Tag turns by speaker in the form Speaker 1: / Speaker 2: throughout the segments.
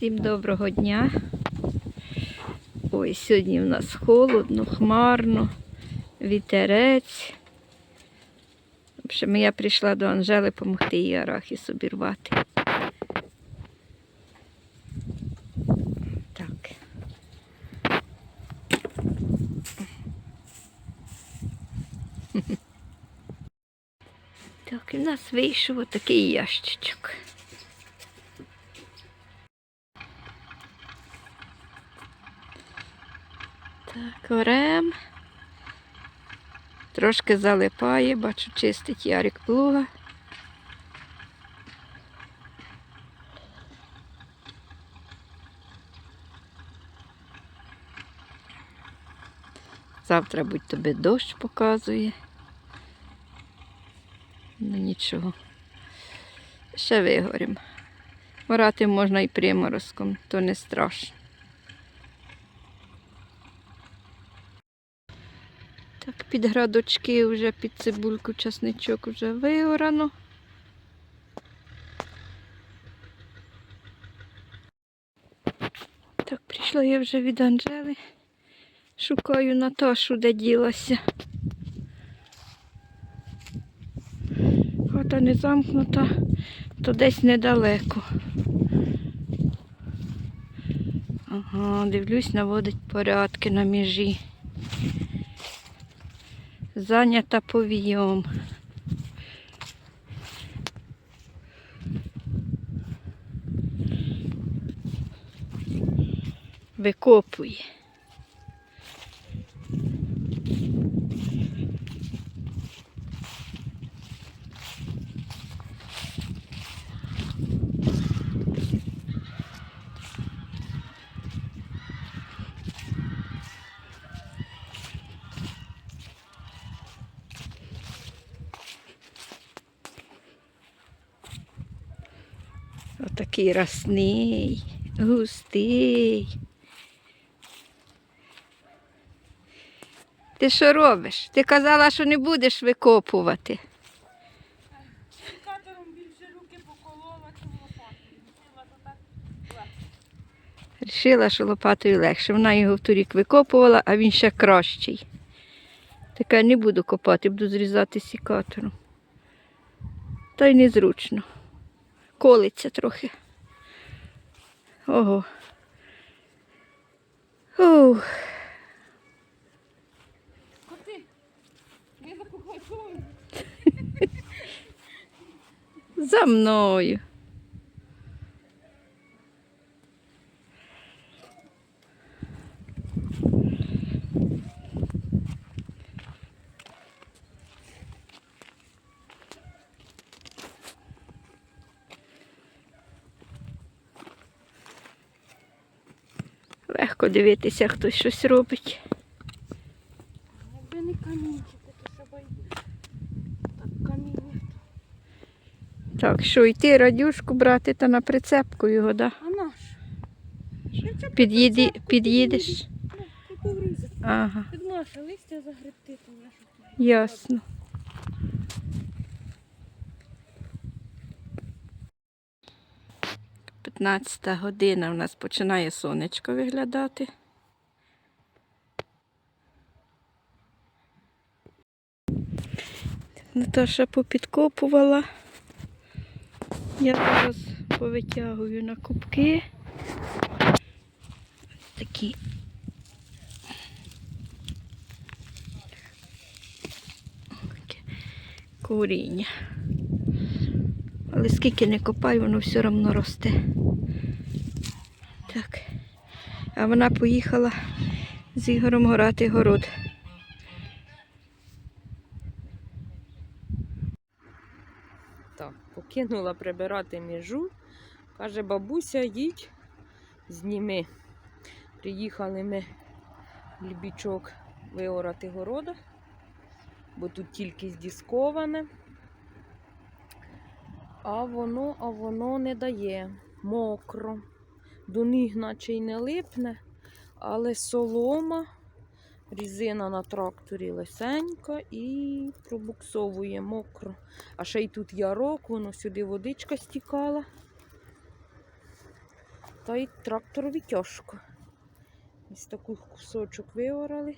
Speaker 1: Всім доброго дня. Ой, сьогодні в нас холодно, хмарно, вітерець. В общем, я прийшла до Анжели допомогти їй арахіс обірвати. Так. Так, і в нас вийшов отакий ящичок. Так, орем. Трошки залипає, бачу, чистить ярик плуга. Завтра будь тобі дощ показує. Ну нічого. Ще вигорім. Орати можна і приморозком, то не страшно. Так, під градочки вже під цибульку часничок вже виорано. Так, прийшла я вже від Анжели. Шукаю Наташу, де ділася. Хата не замкнута, то десь недалеко. Ага, дивлюсь, наводить порядки на межі. Зайнята повійом. Викопує. Отакий росний, густий. Ти що робиш? Ти казала, що не будеш викопувати.
Speaker 2: Катером більше руки поколола, лопатою.
Speaker 1: Рішила, що лопатою легше. Вона його вторік викопувала, а він ще кращий. Така не буду копати, буду зрізати сікатором. Та й незручно. Колиться трохи. Ого. Ух,
Speaker 2: Коти, я за
Speaker 1: мною. Легко дивитися, хтось щось робить.
Speaker 2: Якби не камінчики, то ще так каміння.
Speaker 1: Так, що йти радюшку брати та на прицепку його, да?
Speaker 2: А наш?
Speaker 1: Під'їдеш.
Speaker 2: Ти погрузиш.
Speaker 1: Ага,
Speaker 2: Під наше листя загребти, то я
Speaker 1: ясно. П'ятнадцята година в нас починає сонечко виглядати. Наташа попідкопувала. Я зараз повитягую на кубки. Ось такі. Коріння. Але скільки не копай, воно все одно росте. Так. А вона поїхала з Ігорем горати город.
Speaker 2: Так, покинула прибирати міжу. Каже, бабуся, їдь, зніми. Приїхали ми Лібічок виорати города, бо тут тільки здісковане. А воно, а воно не дає. Мокро. До ніг наче й не липне, але солома, різина на тракторі лисенька і пробуксовує мокро. А ще й тут ярок, воно сюди водичка стікала. стоїть тракторові тяжко. Ось таку кусочок виорали.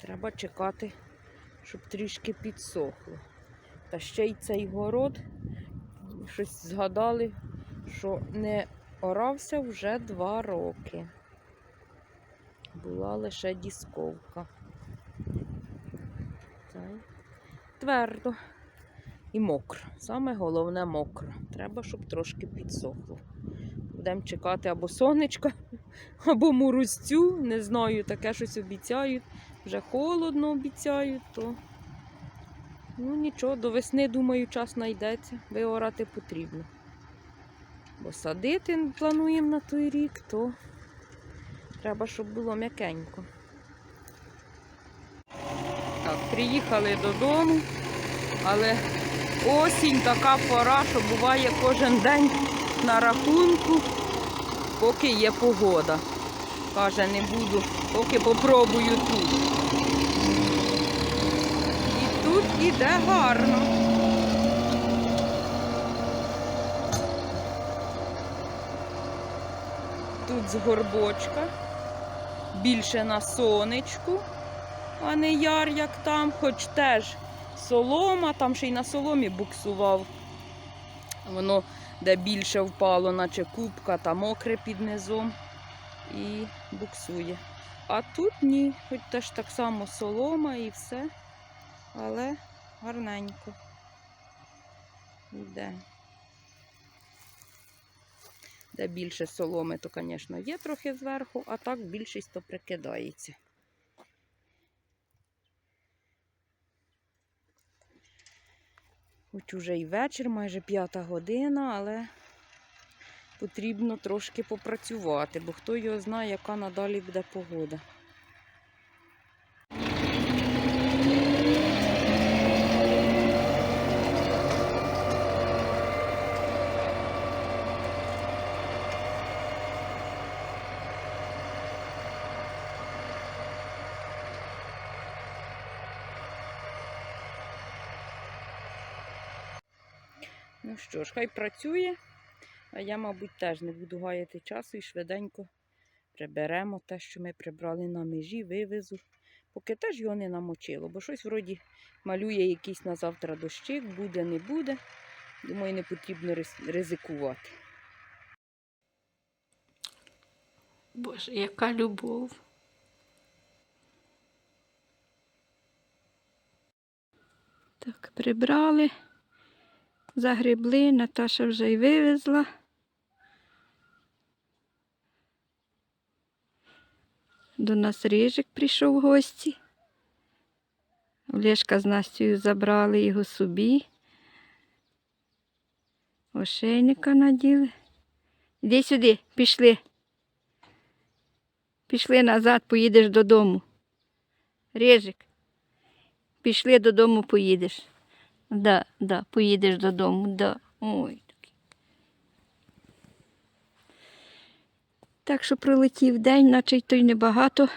Speaker 2: Треба чекати, щоб трішки підсохло. Та ще й цей город щось згадали, що не орався вже два роки. Була лише дісковка. Та й Твердо і мокро. Саме головне мокро. Треба, щоб трошки підсохло. Будемо чекати або сонечка, або морозцю. Не знаю, таке щось обіцяють. Вже холодно обіцяють, то ну нічого, до весни, думаю, час знайдеться. Виорати потрібно. Бо садити плануємо на той рік, то треба, щоб було м'якенько. Так, приїхали додому, але осінь така пора, що буває кожен день на рахунку, поки є погода. Каже, не буду, поки попробую тут. І тут іде гарно. Тут з горбочка, більше на сонечку, а не яр, як там, хоч теж солома, там ще й на соломі буксував. Воно де більше впало, наче кубка та мокре під низом і буксує. А тут ні, хоч теж так само солома і все, але гарненько йде. Де більше соломи, то, звісно, є трохи зверху, а так більшість то прикидається. Хоч уже і вечір, майже п'ята година, але потрібно трошки попрацювати, бо хто його знає, яка надалі буде погода. Ну що ж, хай працює, а я, мабуть, теж не буду гаяти часу і швиденько приберемо те, що ми прибрали на межі, вивезу. Поки теж його не намочило, бо щось вроді малює якийсь на завтра дощик, буде, не буде. Думаю, не потрібно ризикувати.
Speaker 1: Боже, яка любов. Так, прибрали, загребли, Наташа вже й вивезла. До нас Рижик прийшов в гості. Олешка з Настю забрали його собі. Ошейника наділи. Іди сюди, пішли. Пішли назад, поїдеш додому. Режик. Пішли додому, поїдеш. Да, да, поїдеш додому, да. Ой. Так що пролетів день, наче й то й небагато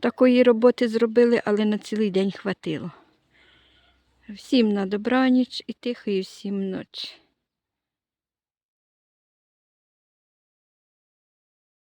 Speaker 1: такої роботи зробили, але на цілий день хватило. Всім на добраніч і тихої всім ночі.